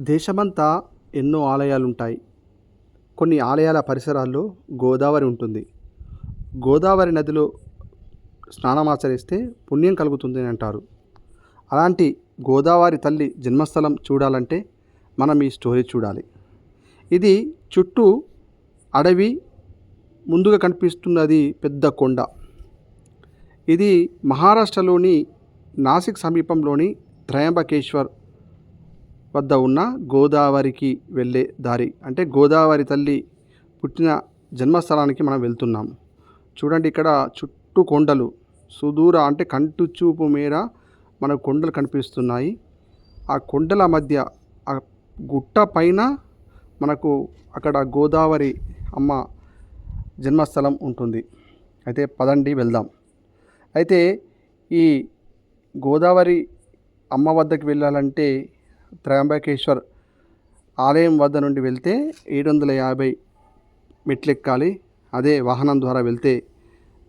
దేశమంతా ఎన్నో ఆలయాలు ఉంటాయి కొన్ని ఆలయాల పరిసరాల్లో గోదావరి ఉంటుంది. గోదావరి నదిలో స్నానమాచరిస్తే పుణ్యం కలుగుతుందని అంటారు. అలాంటి గోదావరి తల్లి జన్మస్థలం చూడాలంటే మనం ఈ స్టోరీ చూడాలి. ఇది చుట్టూ అడవి ముందుగా కనిపిస్తున్నది పెద్ద కొండ. ఇది మహారాష్ట్రలోని నాసిక్ సమీపంలోని త్రయంబకేశ్వర్ వద్ద ఉన్న గోదావరికి వెళ్ళే దారి అంటే గోదావరి తల్లి పుట్టిన జన్మస్థలానికి మనం వెళ్తున్నాం. చూడండి ఇక్కడ చుట్టూ కొండలు సుదూర అంటే కంటు చూపు మేర మనకు కొండలు కనిపిస్తున్నాయి. ఆ కొండల మధ్య ఆ గుట్ట పైన మనకు అక్కడ గోదావరి అమ్మ జన్మస్థలం ఉంటుంది. అయితే పదండి వెళ్దాం. అయితే ఈ గోదావరి అమ్మ వద్దకు వెళ్ళాలంటే త్రయంబకేశ్వర్ ఆలయం వద్ద నుండి వెళ్తే ఏడు వందల యాభై మెట్లు ఎక్కాలి అదే వాహనం ద్వారా వెళ్తే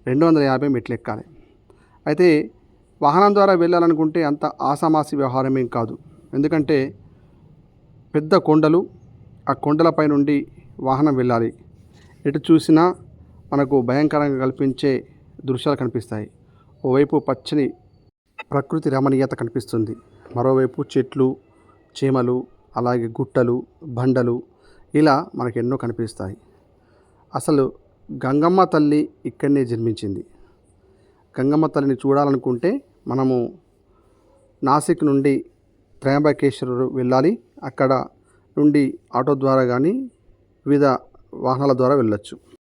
రెండు వందల యాభై మెట్లెక్కాలి. అయితే వాహనం ద్వారా వెళ్ళాలనుకుంటే అంత ఆసామాసి వ్యవహారం ఏం కాదు. ఎందుకంటే పెద్ద కొండలు ఆ కొండలపై నుండి వాహనం వెళ్ళాలి. ఎటు చూసినా మనకు భయంకరంగా కల్పించే దృశ్యాలు కనిపిస్తాయి. ఓవైపు పచ్చని ప్రకృతి రమణీయత కనిపిస్తుంది. మరోవైపు చెట్లు చీమలు అలాగే గుట్టలు బండలు ఇలా మనకు ఎన్నో కనిపిస్తాయి. అసలు గంగమ్మ తల్లి ఇక్కడనే జన్మించింది. గంగమ్మ తల్లిని చూడాలనుకుంటే మనము నాసిక్ నుండి త్రయంబకేశ్వరుడు వెళ్ళాలి. అక్కడ నుండి ఆటో ద్వారా కానీ వివిధ వాహనాల ద్వారా వెళ్ళొచ్చు.